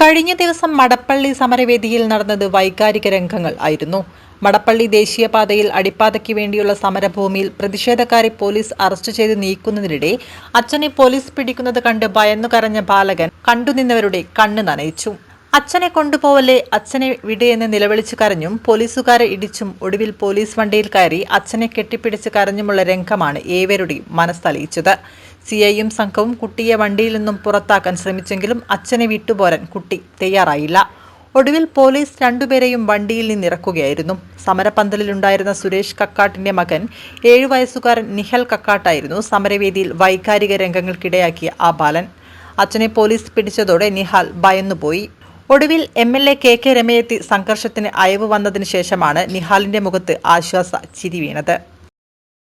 കഴിഞ്ഞ ദിവസം മടപ്പള്ളി സമരവേദിയിൽ നടന്നത് വൈകാരിക രംഗങ്ങൾ ആയിരുന്നു. മടപ്പള്ളി ദേശീയപാതയിൽ അടിപ്പാതയ്ക്ക് വേണ്ടിയുള്ള സമരഭൂമിയിൽ പ്രതിഷേധക്കാരെ പോലീസ് അറസ്റ്റ് ചെയ്ത് നീക്കുന്നതിനിടെ അച്ഛനെ പോലീസ് പിടിക്കുന്നത് കണ്ട് ഭയന്നു കരഞ്ഞ ബാലകൻ കണ്ടുനിന്നവരുടെ കണ്ണ് നനയിച്ചു. അച്ഛനെ കൊണ്ടുപോവല്ലേ? അച്ഛനെ വിടയെന്ന് നിലവിളിച്ചു കരഞ്ഞും പോലീസുകാരെ ഇടിച്ചും ഒടുവിൽ പോലീസ് വണ്ടിയിൽ കയറി അച്ഛനെ കെട്ടിപ്പിടിച്ച് കരഞ്ഞുമുള്ള രംഗമാണ് ഏവരുടെയും മനസ്സലിയിച്ചത്. സി ഐയും സംഘവും കുട്ടിയെ വണ്ടിയിൽ നിന്നും പുറത്താക്കാൻ ശ്രമിച്ചെങ്കിലും അച്ഛനെ വിട്ടുപോരാൻ കുട്ടി തയ്യാറായില്ല. ഒടുവിൽ പോലീസ് രണ്ടുപേരെയും വണ്ടിയിൽ നിന്നിറക്കുകയായിരുന്നു. സമരപന്തലിലുണ്ടായിരുന്ന സുരേഷ് കക്കാട്ടിന്റെ മകൻ ഏഴു വയസ്സുകാരൻ നിഹൽ കക്കാട്ടായിരുന്നു സമരവേദിയിൽ വൈകാരിക രംഗങ്ങൾക്കിടയാക്കിയ ആ ബാലൻ. അച്ഛനെ പോലീസ് പിടിച്ചതോടെ നിഹാൽ ഭയന്നുപോയി. ഒടുവിൽ M L A K K രമയെത്തി സംഘർഷത്തിന് അയവ് വന്നതിന് ശേഷമാണ് നിഹാലിന്റെ മുഖത്ത് ആശ്വാസ ചിരി വീണത്.